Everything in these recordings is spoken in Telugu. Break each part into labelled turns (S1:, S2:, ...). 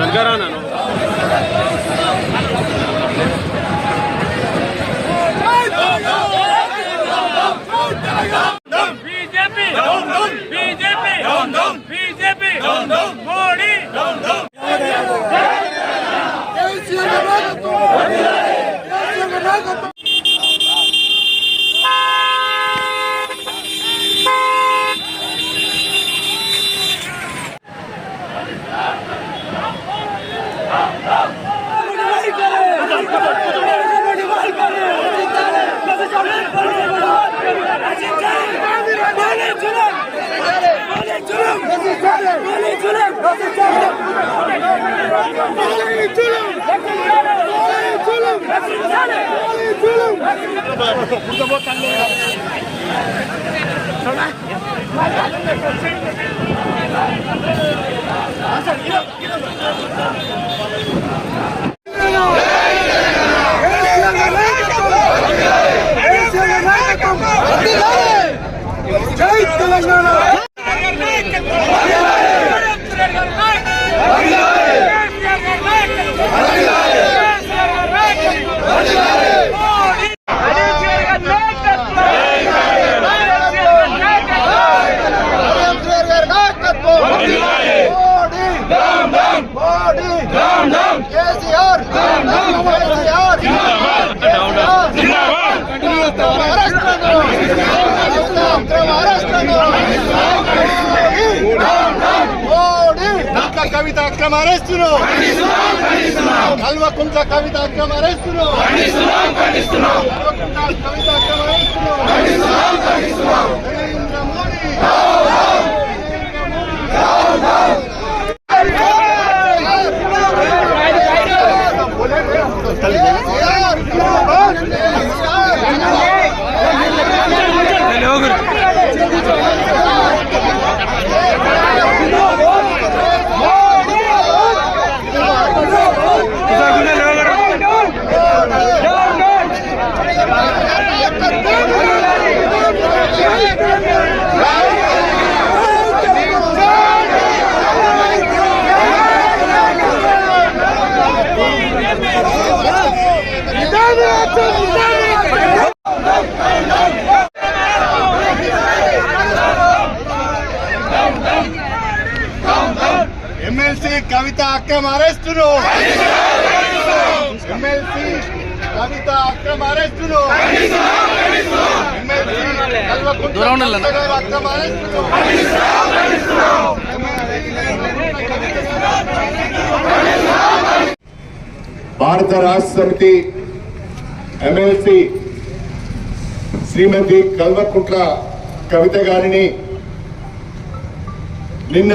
S1: నన్గారా 先生! కవిత అక్రమ అరెస్టును కల్వకుంట్ల కవిత అక్రమ అరెస్టును ఎమ్మెల్సీ కవిత అక్రమ ఎమ్మెల్సీ కల్వకుంట్ల గారి అక్రమ
S2: భారత రాష్ట్ర సమితి ఎమ్మెల్సీ శ్రీమతి కల్వకుంట్ల కవిత గారిని నిన్న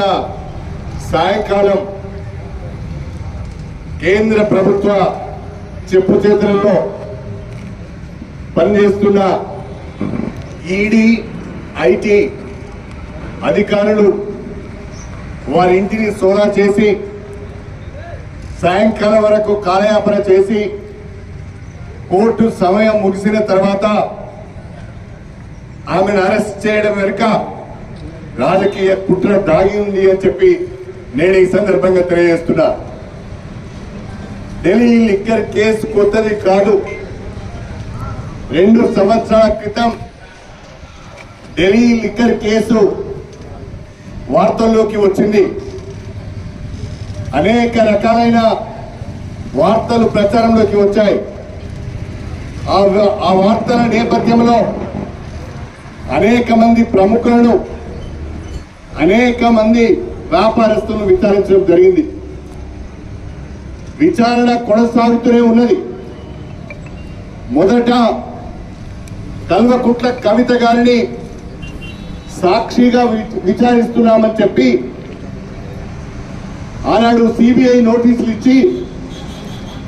S2: సాయంకాలం కేంద్ర ప్రభుత్వ చెప్పు చేతులలో పనిచేస్తున్న ఈడీ ఐటీ అధికారులు వారి ఇంటిని సోదా చేసి సాయంకాలం వరకు కాలయాపన చేసి కోర్టు సమయం ముగిసిన తర్వాత ఆమెను అరెస్ట్ చేయడం వెనుక రాజకీయ కుట్ర దాగి ఉంది అని చెప్పి నేను ఈ సందర్భంగా తెలియజేస్తున్నా. ఢిల్లీ లిక్కర్ కేసు కొత్తది కాదు. రెండు సంవత్సరాల క్రితం ఢిల్లీ లిక్కర్ కేసు వార్తల్లోకి వచ్చింది. అనేక రకాలైన వార్తలు ప్రచారంలోకి వచ్చాయి. ఆ ఆ వార్తల నేపథ్యంలో అనేక మంది ప్రముఖులను అనేక మంది వ్యాపారస్తులను విచారించడం జరిగింది. విచారణ కొనసాగుతూనే ఉన్నది. మొదట కల్వకుట్ల కవిత గారిని సాక్షిగా వి- విచారిస్తున్నామని చెప్పి ఆనాడు సిబిఐ నోటీసులు ఇచ్చి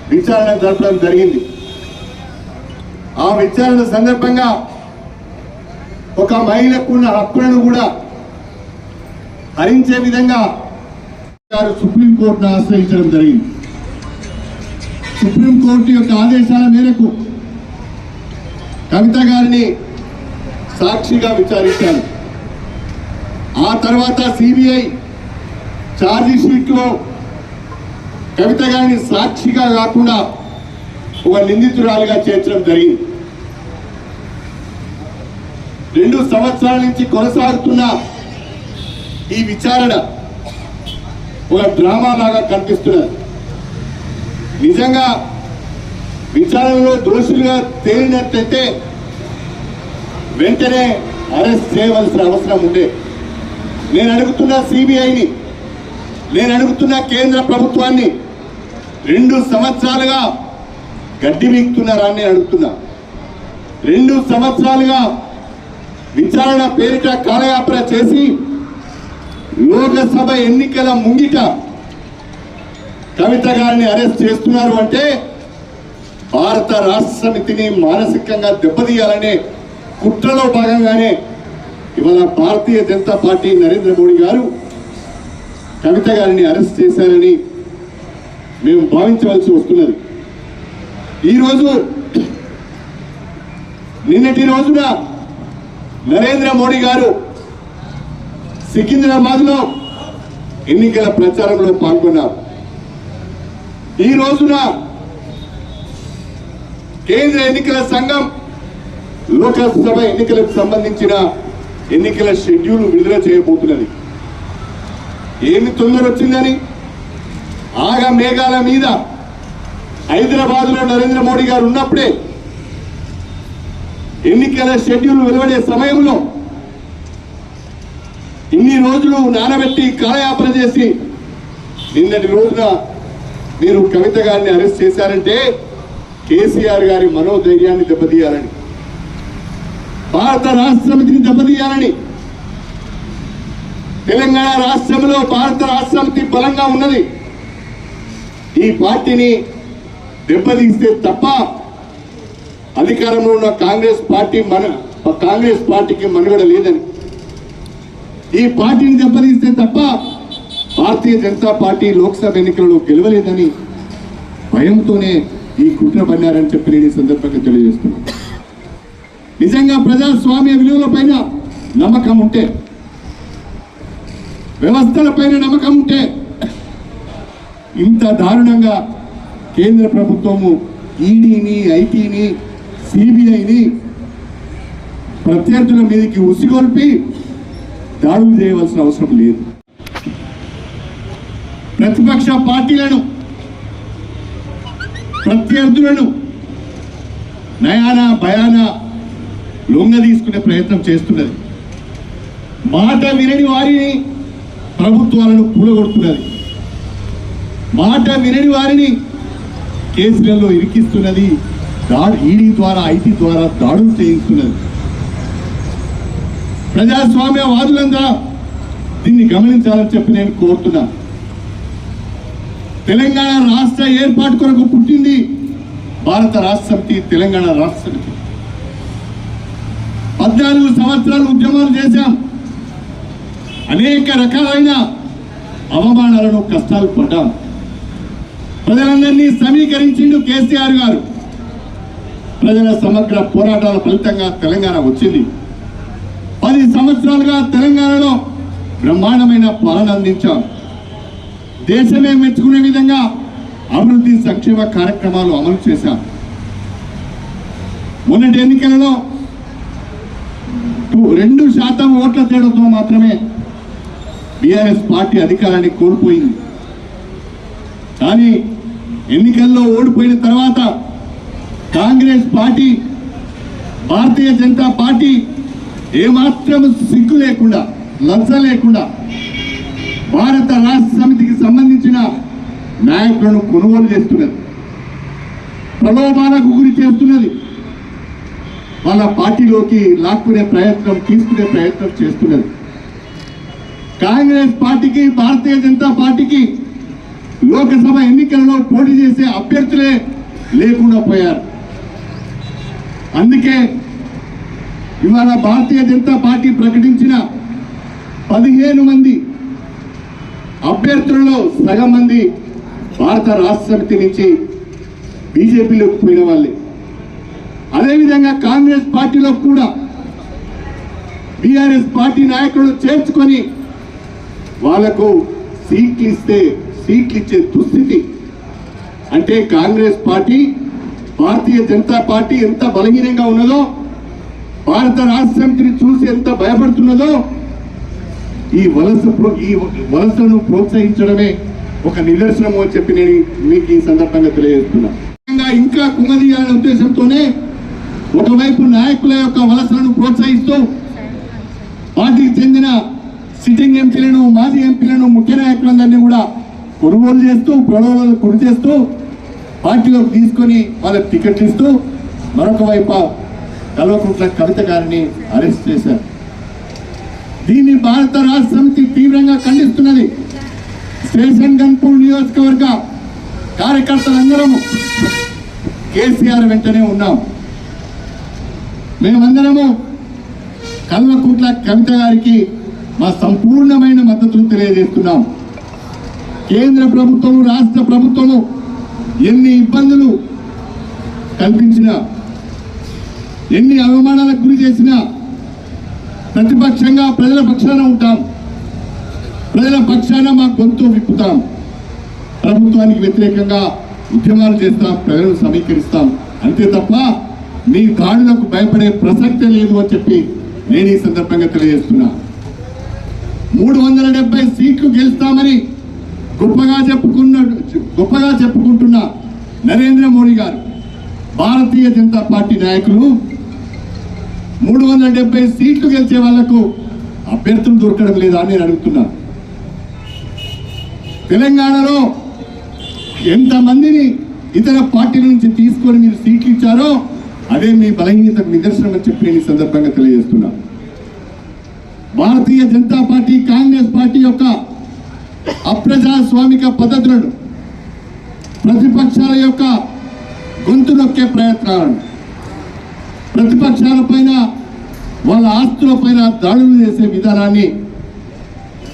S2: విచారణ జరపడం జరిగింది. ఆ విచారణ సందర్భంగా ఒక మహిళకు ఉన్న హక్కులను కూడా హరించే విధంగా గారు సుప్రీంకోర్టును ఆశ్రయించడం జరిగింది. సుప్రీంకోర్టు యొక్క ఆదేశాల మేరకు కవిత గారిని సాక్షిగా విచారించారు. ఆ తర్వాత సిబిఐ ఛార్జిషీట్లో కవిత గారిని సాక్షిగా కాకుండా ఒక నిందితురాలుగా చేర్చడం జరిగింది. రెండు సంవత్సరాల నుంచి కొనసాగుతున్న ఈ విచారణ ఒక డ్రామా లాగా కనిపిస్తున్నది. నిజంగా విచారణలో దోషులుగా తేలినట్లయితే వెంటనే అరెస్ట్ చేయవలసిన అవసరం ఉండే. నేను అడుగుతున్న సిబిఐని నేను అడుగుతున్న కేంద్ర ప్రభుత్వాన్ని రెండు సంవత్సరాలుగా గడ్డి వీక్తున్నారా అని నేను అడుగుతున్నా. రెండు సంవత్సరాలుగా విచారణ పేరిట కాలయాపన చేసి లోకసభ ఎన్నికల ముంగిట కవిత గారిని అరెస్ట్ చేస్తున్నారు అంటే భారత రాష్ట్ర సమితిని మానసికంగా దెబ్బతీయాలనే కుట్రలో భాగంగానే ఇవాళ భారతీయ జనతా పార్టీ నరేంద్ర మోడీ గారు కవిత గారిని అరెస్ట్ చేశారని మేము భావించవలసి వస్తున్నది. ఈరోజు నిన్నటి రోజున నరేంద్ర మోడీ గారు సికింద్రాబాద్లో ఎన్నికల ప్రచారంలో పాల్గొన్నారు. ఈ రోజున కేంద్ర ఎన్నికల సంఘం లోకసభ ఎన్నికలకు సంబంధించిన ఎన్నికల షెడ్యూల్ విడుదల చేయబోతున్నది. ఏమి తొందర వచ్చిందని ఆగ మేఘాల మీద హైదరాబాద్లో నరేంద్ర మోడీ గారు ఉన్నప్పుడే ఎన్నికల షెడ్యూల్ వెలువడే సమయంలో ఇన్ని రోజులు నానబెట్టి కాలయాపన చేసి నిన్నటి రోజున మీరు కవిత గారిని అరెస్ట్ చేశారంటే కేసీఆర్ గారి మనోధైర్యాన్ని దెబ్బతీయాలని భారత రాష్ట్ర సమితిని దెబ్బతీయాలని తెలంగాణ రాష్ట్రంలో భారత రాష్ట్ర సమితి బలంగా ఉన్నది. ఈ పార్టీని దెబ్బతీస్తే తప్ప అధికారంలో ఉన్న కాంగ్రెస్ పార్టీ మన కాంగ్రెస్ పార్టీకి మనుగడ లేదని. ఈ పార్టీని దెబ్బతీస్తే తప్ప భారతీయ జనతా పార్టీ లోక్సభ ఎన్నికలలో గెలవలేదని భయంతోనే ఈ కుట్ర పన్నారని చెప్పి నేను ఈ సందర్భంగా తెలియజేస్తున్నాను. నిజంగా ప్రజాస్వామ్య విలువల పైన నమ్మకం ఉంటే వ్యవస్థలపైన నమ్మకం ఉంటే ఇంత దారుణంగా కేంద్ర ప్రభుత్వము ఈడీని ఐటీని సిబిఐని ప్రత్యర్థుల మీదకి ఉసిగొల్పి దాడులు చేయవలసిన అవసరం లేదు. ప్రతిపక్ష పార్టీలను ప్రత్యర్థులను నయాన భయాన లొంగ తీసుకునే ప్రయత్నం చేస్తున్నది. మాట వినని వారిని ప్రభుత్వాలను కూలగొడుతున్నది. మాట వినని వారిని కేసులలో ఇరికిస్తున్నది దాడు ఈడీ ద్వారా ఐటీ ద్వారా దాడులు చేయిస్తున్నది. ప్రజాస్వామ్యవాదులంతా దీన్ని గమనించాలని చెప్పి నేను కోరుతున్నాను. తెలంగాణ రాష్ట్ర ఏర్పాటు కొరకు పుట్టింది భారత రాష్ట్ర సమితి తెలంగాణ రాష్ట్ర సమితి పద్నాలుగు సంవత్సరాలు ఉద్యమాలు చేశాం. అనేక రకాలైన అవమానాలను కష్టాలు పడ్డాం. ప్రజలందరినీ సమీకరించిండు కేసీఆర్ గారు. ప్రజల సమగ్ర పోరాటాల ఫలితంగా తెలంగాణ వచ్చింది. పది సంవత్సరాలుగా తెలంగాణలో బ్రహ్మాండమైన పాలన అందించాం. దేశమే మెచ్చుకునే విధంగా అభివృద్ధి సంక్షేమ కార్యక్రమాలు అమలు చేశాం మొన్నటి ఎన్నికలలో రెండు శాతం ఓట్ల తేడాతో మాత్రమే బీఆర్ఎస్ పార్టీ అధికారాన్ని కోల్పోయింది. కానీ ఎన్నికల్లో ఓడిపోయిన తర్వాత Congress Party Bharatiya Janata Party ఏమాత్రం సిగ్గు లేకుండా లంచ లేకుండా భారత రాష్ట్ర సమితికి సంబంధించిన నాయకులను కొనుగోలు చేస్తున్నది. ప్రలోభాలకు గురి చేస్తున్నది. వాళ్ళ పార్టీలోకి లాక్కునే ప్రయత్నం తీసుకునే ప్రయత్నం చేస్తున్నది. కాంగ్రెస్ పార్టీకి భారతీయ జనతా పార్టీకి లోకసభ ఎన్నికలలో పోటీ చేసే అభ్యర్థులే లేకుండా పోయారు. అందుకే ఇవాళ భారతీయ జనతా పార్టీ ప్రకటించిన పదిహేను మంది అభ్యర్థులలో సగం మంది భారత రాష్ట్ర సమితి నుంచి బీజేపీలోకి పోయిన వాళ్ళే. అదేవిధంగా కాంగ్రెస్ పార్టీలో కూడా బీఆర్ఎస్ పార్టీ నాయకులు చేర్చుకొని వాళ్ళకు సీట్లు ఇస్తే సీట్లు ఇచ్చే దుస్థితి. అంటే Congress Party Bharatiya Janata Party ఎంత బలహీనంగా ఉన్నదో భారత రాష్ట్ర సమితిని చూసి ఎంత భయపడుతున్నదో ఈ వలస ఈ వలసను ప్రోత్సహించడమే ఒక నిదర్శనము అని చెప్పి నేను మీకు ఈ సందర్భంగా తెలియజేస్తున్నా. ఇంకా ఇంకా ఉద్దేశంతోనే ఒకవైపు నాయకుల యొక్క వలసలను ప్రోత్సహిస్తూ పార్టీకి చెందిన సిట్టింగ్ ఎంపీలను మాజీ ఎంపీలను ముఖ్య నాయకులందరినీ కూడా కొనుగోలు చేస్తూ ప్రలోభాలు కొడు చేస్తూ పార్టీలోకి తీసుకొని వాళ్ళకి టికెట్లు ఇస్తూ మరొక వైపు కల్వకుంట్ల కవిత గారిని అరెస్ట్ చేశారు. దీన్ని భారత రాష్ట్ర సమితి తీవ్రంగా ఖండిస్తున్నది. స్టేషన్ గన్పూర్ నియోజకవర్గ కార్యకర్తలందరము కేసీఆర్ వెంటనే ఉన్నాం. మేమందరము కల్వకుంట్ల కవిత గారికి మా సంపూర్ణమైన మద్దతును తెలియజేస్తున్నాం. కేంద్ర ప్రభుత్వం రాష్ట్ర ప్రభుత్వము ఎన్ని ఇబ్బందులు కల్పించినా ఎన్ని అవమానాలకు గురి చేసినా ప్రతిపక్షంగా ప్రజల పక్షాన ఉంటాం. ప్రజల పక్షాన మా గొంతు విప్పుతాం. ప్రభుత్వానికి వ్యతిరేకంగా ఉద్యమాలు చేస్తాం ప్రజలను సమీకరిస్తాం. అంతే తప్ప మీ దాడులకు భయపడే ప్రసక్తే లేదు అని చెప్పి నేను ఈ సందర్భంగా తెలియజేస్తున్నా. మూడు వందల డెబ్బై సీట్లు గెలుస్తామని గొప్పగా చెప్పుకున్న గొప్పగా చెప్పుకుంటున్న నరేంద్ర మోడీ గారు భారతీయ జనతా పార్టీ నాయకులు మూడు వందల డెబ్బై సీట్లు గెలిచే వాళ్ళకు అభ్యర్థులు దొరకడం లేదా అని నేను అడుగుతున్నా. తెలంగాణలో ఎంతమందిని ఇతర పార్టీల నుంచి తీసుకొని మీరు సీట్లు ఇచ్చారో అదే మీ బలహీనతకు నిదర్శనం అని చెప్పి నేను ఈ సందర్భంగా తెలియజేస్తున్నా. Bharatiya Janata Party Congress Party యొక్క అప్రజాస్వామిక పద్ధతులను ప్రతిపక్షాల యొక్క గొంతు నొక్కే ప్రయత్నాలను ప్రతిపక్షాల పైన వాళ్ళ ఆస్తుల పైన దాడులు చేసే విధానాన్ని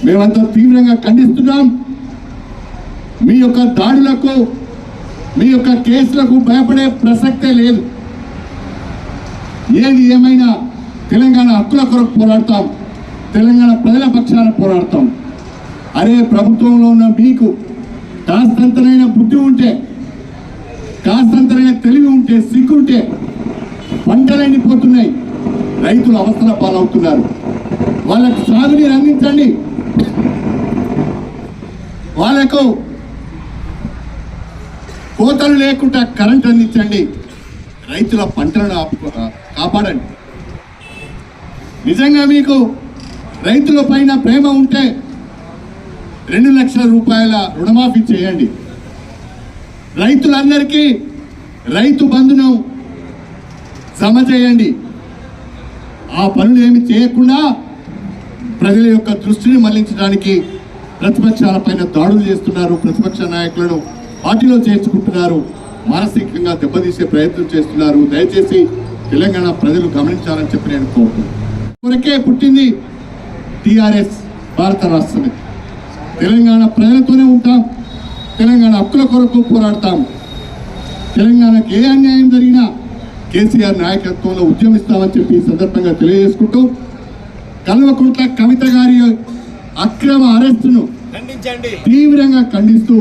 S2: మేమంతా తీవ్రంగా ఖండిస్తున్నాం. మీ యొక్క దాడులకు మీ యొక్క కేసులకు భయపడే ప్రసక్తే లేదు. ఏది ఏమైనా తెలంగాణ హక్కుల కొరకు పోరాడతాం తెలంగాణ ప్రజల పక్షాన పోరాడతాం. అరే ప్రభుత్వంలో ఉన్న మీకు కాస్తంతనైన బుద్ధి ఉంటే కాస్తంతనైన తెలివి ఉంటే సిగ్గుంటే పంటలు ఎండిపోతున్నాయి రైతులు అవసర పాలవుతున్నారు. వాళ్ళకు సాగునీరు అందించండి. వాళ్ళకు కోతలు లేకుండా కరెంట్ అందించండి. రైతుల పంటలను ఆపు- కాపాడండి. నిజంగా మీకు రైతుల పైన ప్రేమ ఉంటే రెండు లక్షల రూపాయల రుణమాఫీ చేయండి. రైతులందరికీ రైతు బంధును జమ చేయండి. ఆ పనులు ఏమి చేయకుండా ప్రజల యొక్క దృష్టిని మళ్ళించడానికి ప్రతిపక్షాలపైన దాడులు చేస్తున్నారు. ప్రతిపక్ష నాయకులను పార్టీలో చేర్చుకుంటున్నారు. మానసికంగా దెబ్బతీసే ప్రయత్నం చేస్తున్నారు. దయచేసి తెలంగాణ ప్రజలు గమనించాలని చెప్పి నేను కోరుతున్నాను పుట్టింది టిఆర్ఎస్ భారత రాష్ట్ర సమితి తెలంగాణ ప్రజలతోనే ఉంటాం. తెలంగాణ హక్కుల కొరకు పోరాడతాం. తెలంగాణకు ఏ అన్యాయం జరిగినా కేసీఆర్ నాయకత్వంలో ఉద్యమిస్తామని చెప్పి సందర్భంగా తెలియజేసుకుంటూ కల్వకుంట్ల కవిత గారి అక్రమ అరెస్టును తీవ్రంగా ఖండిస్తూ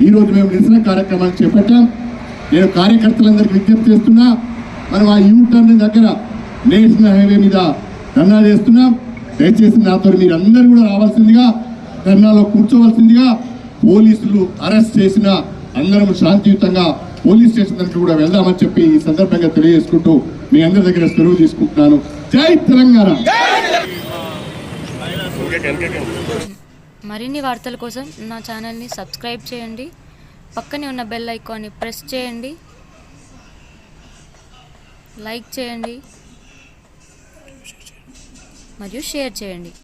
S2: ఈ రోజు మేము నిరసన కార్యక్రమాలు చేపట్టాం. నేను కార్యకర్తలందరికీ విజ్ఞప్తి చేస్తున్నా మనం ఆ యూ టర్న్ దగ్గర నేషనల్ హైవే మీద ధర్నా చేస్తున్నాం. దయచేసి నాతో మీరు అందరూ కూడా రావాల్సిందిగా ధర్నాలో కూర్చోవలసిందిగా పోలీసులు అరెస్ట్ చేసిన అందరం శాంతియుతంగా పోలీస్ స్టేషన్ దగ్గర కూడా వెళ్దామని చెప్పి ఈ సందర్భంగా తెలియజేసుకుంటూ మీ అందరి దగ్గర సెలవు తీసుకుంటున్నాను. జై తెలంగాణ!
S3: మరిన్ని వార్తల కోసం నా ఛానల్ని సబ్స్క్రైబ్ చేయండి. పక్కనే ఉన్న బెల్ ఐకాన్ని ప్రెస్ చేయండి. లైక్ చేయండి. మరియు షేర్ చేయండి.